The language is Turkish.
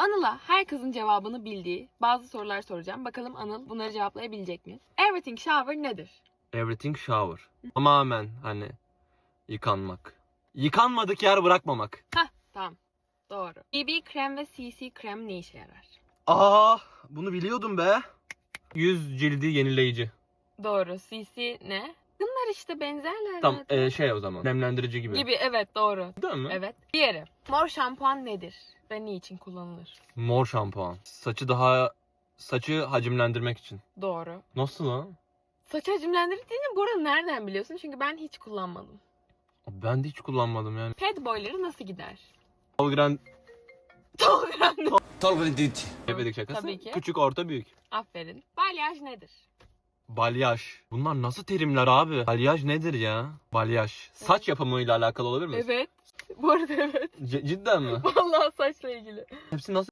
Anıl'a her kızın cevabını bildiği bazı sorular soracağım. Bakalım Anıl bunları cevaplayabilecek mi? Everything shower nedir? Everything shower. Tamamen hani yıkanmak. Yıkanmadık yer bırakmamak. Tamam. Doğru. BB krem ve CC krem ne işe yarar? Aa, bunu biliyordum be. Yüz cildi yenileyici. Doğru. CC ne? İşte benzerler. Tam zaten. e, şey o zaman. Nemlendirici gibi. Gibi evet doğru. Değil mi? Evet. Diğeri. Mor şampuan nedir? Ve niçin kullanılır? Mor şampuan. Saçı daha saçı hacimlendirmek için. Doğru. Nasıl lan? Saç hacimlendirdiğini bu arada nereden biliyorsun? Çünkü ben hiç kullanmadım. Ben de hiç kullanmadım yani. Ped boyları nasıl gider? Tolgren Tolgren. Tolgren Duty. Ebedik şakası. Tabii ki. Küçük, orta, büyük. Aferin. Balyaj nedir? Balyaj. Bunlar nasıl terimler abi? Balyaj nedir ya? Balyaj. Saç yapımıyla alakalı olabilir mi? Evet. Bu arada evet. C- cidden mi? Vallahi saçla ilgili. Hepsi nasıl